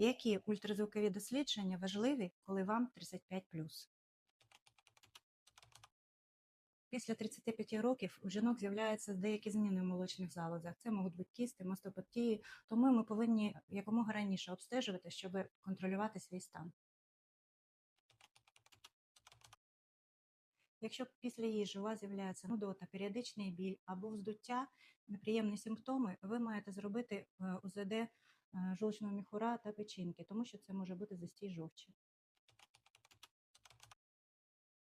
Які ультразвукові дослідження важливі, коли вам 35 Після 35 років у жінок з'являються деякі зміни в молочних залозах. Це можуть бути кісти, мастопатії, тому ми повинні якомога раніше обстежувати, щоб контролювати свій стан. Якщо після їжі у вас з'являється нудота, періодичний біль або вздуття, неприємні симптоми, ви маєте зробити е, УЗД жовчного міхура та печінки, тому що це може бути застій жовчі.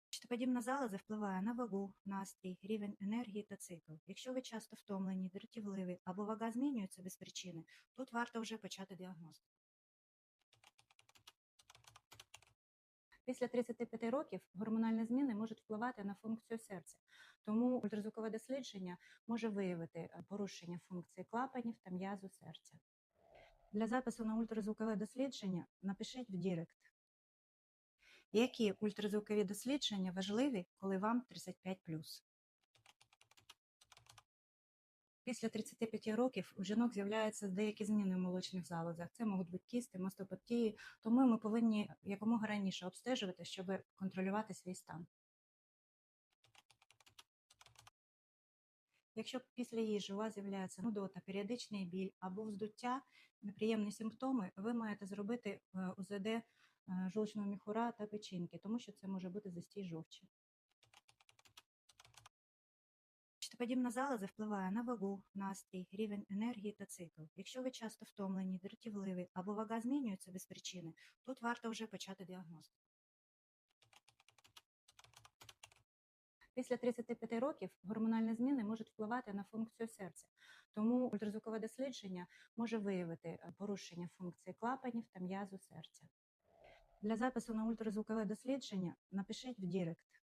Щитоподібна залоза впливає на вагу, настрій, рівень енергії та цикл. Якщо ви часто втомлені, дратівливі або вага змінюється без причини, тут варто вже почати діагностику. Після 35 років гормональні зміни можуть впливати на функцію серця, тому ультразвукове дослідження може виявити е, порушення функції клапанів та м'язу серця. Для запису на ультразвукове дослідження напишіть в Дірект. Які ультразвукові дослідження важливі, коли вам 35 Після 35 років у жінок з'являються деякі зміни в молочних залозах. Це можуть бути кісти, мастопатії, тому ми повинні якомога раніше обстежувати, щоб контролювати свій стан. Якщо після їжі у вас з'являється нудота, періодичний біль або вздуття, неприємні симптоми, ви маєте зробити е, УЗД е, жовчного міхура та печінки, тому що це може бути застій жовчі. Щитоподібна залоза впливає на вагу, настрій, рівень енергії та цикл. Якщо ви часто втомлені, дратівливі або вага змінюється без причини, тут варто вже почати діагностику. Після 35 років гормональні зміни можуть впливати на функцію серця, тому ультразвукове дослідження може виявити е, порушення функції клапанів та м'язу серця. Для запису на ультразвукове дослідження напишіть в Дірект.